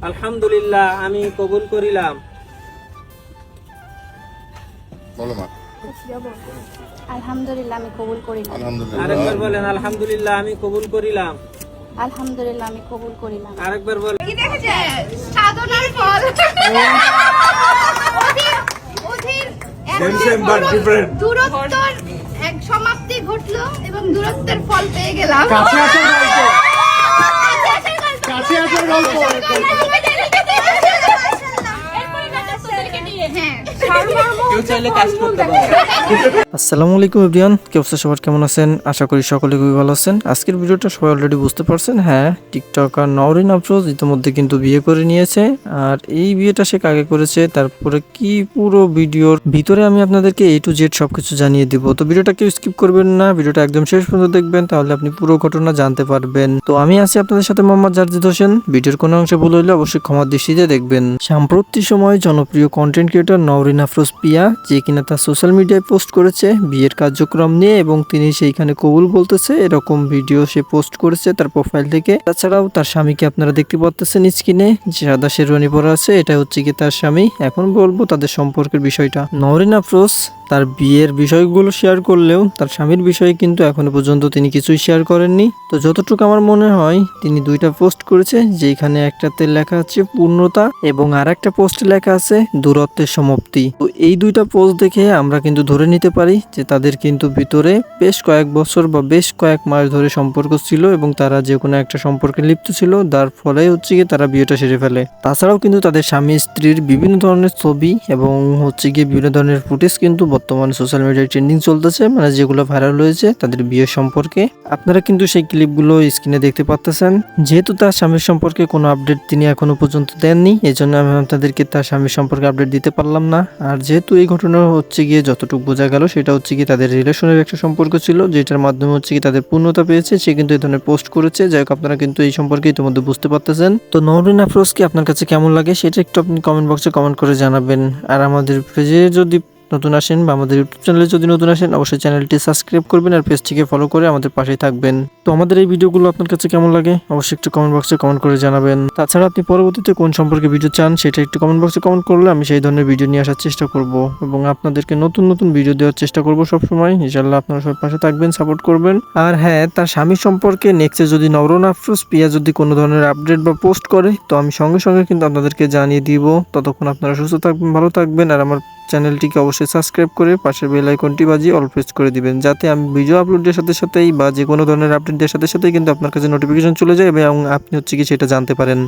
আলহামদুলিল্লাহ আমি কবুল করিলাম। বলো মা। আলহামদুলিল্লাহ আমি কবুল করিলাম। আরেকবার বলেন আলহামদুলিল্লাহ আমি কবুল করিলাম। আলহামদুলিল্লাহ আমি কবুল করিলাম। আরেকবার বলেন। কি দেখেছে সাধনার ফল। অধীর অধীর এক দূরত্বর এক সমাপ্তি ঘটলো এবং দূরত্বের ফল পেয়ে গেলাম। কাছে আসার গল্প কাছে আসার গল্প হ্যাঁ সারমর্ম আসসালামু আলাইকুম এভরিওয়ান, কি অবস্থা সবার? কেমন আছেন? আশা করি সকলে খুবই ভালো আছেন। আজকের ভিডিওটা সবাই অলরেডি বুঝতে পারছেন। হ্যাঁ টিকটক আর নওরিন আফরোজ ইতিমধ্যে কিন্তু বিয়ে করে নিয়েছে। আর এই বিয়েটা সে কাকে করেছে, তারপরে কি পুরো ভিডিওর ভিতরে আমি আপনাদেরকে এ টু জেড সবকিছু জানিয়ে দিব। তো ভিডিওটা কেউ স্কিপ করবেন না, ভিডিওটা একদম শেষ পর্যন্ত দেখবেন, তাহলে আপনি পুরো ঘটনা জানতে পারবেন। তো আমি আছি আপনাদের সাথে মোহাম্মদ জারজিদ হোসেন। ভিডিওর কোনো অংশে ভুল হইলে অবশ্যই ক্ষমার দৃষ্টিতে দেখবেন। সাম্প্রতিক সময় জনপ্রিয় কন্টেন্ট ক্রিয়েটর নওরিন আফরোজ পিয়া, যে কিনা তার সোশ্যাল মিডিয়ায় পোস্ট করেছে, বিয়ের কার্যক্রম নিয়ে এবং তিনি সেইখানে কবুল বলতেছে, এরকম ভিডিও সে পোস্ট করেছে তার প্রোফাইল থেকে। তাছাড়াও তার স্বামীকে আপনারা দেখতে পাচ্ছেন স্ক্রিনে যে সাদা শেরওয়ানি পরা আছে এটা হচ্ছে কি তার স্বামী। এখন বলব তাদের সম্পর্কের বিষয়টা। নরিনা আফরোজ তার বিয়ের বিষয়গুলো শেয়ার করলেও তার স্বামীর বিষয়ে কিন্তু এখনও পর্যন্ত তিনি কিছুই শেয়ার করেননি। তো যতটুকু আমার মনে হয়, তিনি দুইটা পোস্ট করেছে, যেখানে একটাতে লেখা আছে পূর্ণতা এবং আর একটা পোস্টে লেখা আছে দূরত্বের সমাপ্তি। তো এই দুইটা পোস্ট দেখে আমরা কিন্তু ধরে নিতে পারি যে তাদের কিন্তু ভিতরে বেশ কয়েক বছর বা বেশ কয়েক মাস ধরে সম্পর্ক ছিল এবং তারা যে কোনো একটা সম্পর্কে লিপ্ত ছিল, যার ফলে হচ্ছে গিয়ে তারা বিয়েটা সেরে ফেলে। তাছাড়াও কিন্তু তাদের স্বামী, স্ত্রীর বিভিন্ন ধরনের ছবি এবং হচ্ছে গিয়ে বিভিন্ন ধরনের ফুটেজ কিন্তু বর্তমানে সোশ্যাল মিডিয়ায় ট্রেন্ডিং চলতেছে মানে যেগুলো ভাইরাল হয়েছে, তাদের বিয়ে সম্পর্কে। আপনারা কিন্তু সেই ক্লিপগুলো স্ক্রিনে দেখতে পাচ্তেছেন যেহেতু তার স্বামীর সম্পর্কে কোনো আপডেট তিনি এখনও পর্যন্ত দেননি এই জন্য আমি আপনাদেরকে তার স্বামীর সম্পর্কে আপডেট দিতে পারলাম না। আর যেহেতু এই ঘটনা হচ্ছে গিয়ে যতটুকু বোঝা গেল, সেটা হচ্ছে কি তাদের রিলেশনের একটা সম্পর্ক ছিল, যেটার মাধ্যমে হচ্ছে কি তাদের পূর্ণতা পেয়েছে, সে কিন্তু এই ধরনের পোস্ট করেছে। যাই হোক, আপনারা কিন্তু এই সম্পর্কে ইতিমধ্যে বুঝতে পারতেছেন। তো নরিন আফরোজকে আপনার কাছে কেমন লাগে, সেটা একটু আপনি কমেন্ট বক্সে কমেন্ট করে জানাবেন। আর আমাদের পেজে যদি নতুন আসেন বা আমাদের ইউটিউব চ্যানেলে যদি নতুন আসেন, অবশ্যই চ্যানেলটি সাবস্ক্রাইব করবেন আর পেজটিকে ফলো করে আমাদের পাশেই থাকবেন। তো আমাদের এই ভিডিওগুলো আপনার কাছে কেমন লাগে? অবশ্যই একটু কমেন্ট বক্সে কমেন্ট করে জানাবেন। তাছাড়া আপনি পরবর্তীতে কোন সম্পর্কে ভিডিও চান, সেটা একটু কমেন্ট বক্সে কমেন্ট করলে আমি সেই ধরনের ভিডিও নিয়ে আসার চেষ্টা করব এবং আপনাদেরকে নতুন নতুন ভিডিও দেওয়ার চেষ্টা করব সবসময়। ইনশাল্লাহ আপনারা সবার পাশে থাকবেন সাপোর্ট করবেন। আর হ্যাঁ তার স্বামী সম্পর্কে নেক্সটে যদি নবরণ আফরোজ পিয়া যদি কোনো ধরনের আপডেট বা পোস্ট করে, তো আমি সঙ্গে সঙ্গে কিন্তু আপনাদেরকে জানিয়ে দিব। ততক্ষণ আপনারা সুস্থ থাকবেন, ভালো থাকবেন। আর আমার চ্যানেলটিকে অবশ্যই সাবস্ক্রাইব করে পাশের বেল আইকনটি বাজিয়ে অল প্রেস করে দিবেন, যাতে আমি ভিডিও আপলোডের সাথে সাথেই বা যে কোনো ধরনের আপডেটের সাথে সাথেই কিন্তু আপনার কাছে নোটিফিকেশন চলে যায় এবং আপনি হচ্ছে কি সেটা জানতে পারেন।